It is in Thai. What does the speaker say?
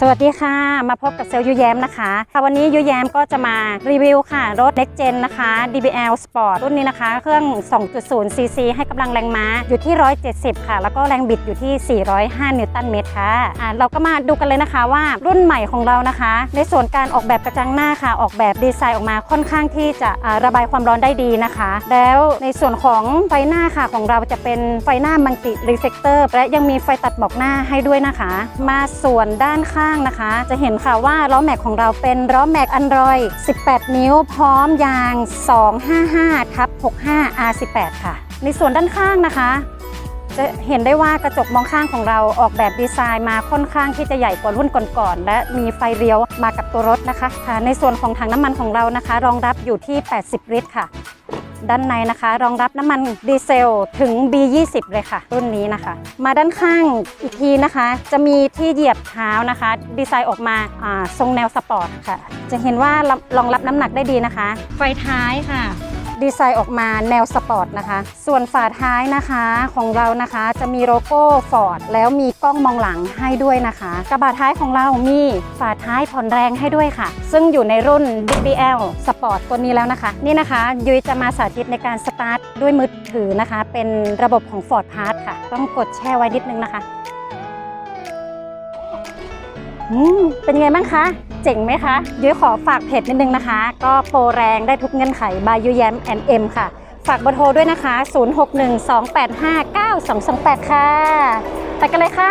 สวัสดีค่ะ มาพบกับเซลล์ยูแยมนะคะค่ะวันนี้ยูแยมก็จะมารีวิวค่ะ รถ Next Gen นะคะ DBL Sport รุ่นนี้นะคะ เครื่อง 2.0 cc ให้กำลังแรงม้าอยู่ที่ 170 ค่ะ แล้วก็แรงบิดอยู่ที่ 405 นิวตันเมตรค่ะอ่าเราก็มาดูกันเลยนะคะว่ารุ่นใหม่ของเรานะคะ ในส่วนการออกแบบกระจังหน้าค่ะ ออกแบบดีไซน์ออกมาค่อนข้างที่จะอ่าระบายความร้อนได้ดีนะคะ แล้วในส่วนของไฟหน้าค่ะของเราจะเป็นไฟหน้ามัลติรีเฟกเตอร์และยังมีไฟตัดหมอกหน้าให้ด้วยนะคะ มาส่วนด้านข้างนะคะ จะเห็นค่ะว่าล้อแม็กของเราเป็นล้อแม็กอันรอย18 นิ้ว พร้อมยาง 255ทับ65 R18 ค่ะ ในส่วนด้านข้างนะคะ จะเห็นได้ว่ากระจกมองข้างของเราออกแบบดีไซน์มาค่อนข้างที่จะใหญ่กว่ารุ่นก่อนๆและมีไฟเลี้ยวมากับตัวรถนะคะค่ะในส่วนของถังน้ำมันของเรานะคะ รองรับอยู่ที่ 80 ลิตรค่ะ ด้านในนะคะ รองรับน้ำมันดีเซลถึง B20 เลยค่ะ รุ่นนี้นะคะ มาด้านข้างอีกทีนะคะ จะมีที่เหยียบเท้านะคะ ดีไซน์ออกมาอ่าทรงแนวสปอร์ตค่ะ จะเห็นว่ารองรับน้ำหนักได้ดีนะคะ ไฟท้ายค่ะ ดีไซน์ออกมาแนวสปอร์ตนะคะ ส่วนฝาท้ายนะคะของเรานะคะจะมีโลโก้ฟอร์ดแล้วมีกล้องมองหลังให้ด้วยนะคะ กระบะท้ายของเรามีฝาท้ายผ่อนแรงให้ด้วยค่ะ ซึ่งอยู่ในรุ่น DBL Sport ตัวนี้แล้วนะคะ นี่นะคะ ยุ้ยจะมาสาธิตในการสตาร์ทด้วยมือถือนะคะ เป็นระบบของ Ford Pass ค่ะ ต้องกดแช่ไว้นิดนึงนะคะ อืมเป็นไงบ้างคะ เจ๋งไหมคะยุ้ยขอฝากเพจนิดนึงนะคะ ก็โปรแรงได้ทุกเงื่อนไขบายยุ้ยแยมแอนเอ็มค่ะ ฝากเบอร์โทรด้วยนะคะ 0612859228 ค่ะ ไปกันเลยค่ะ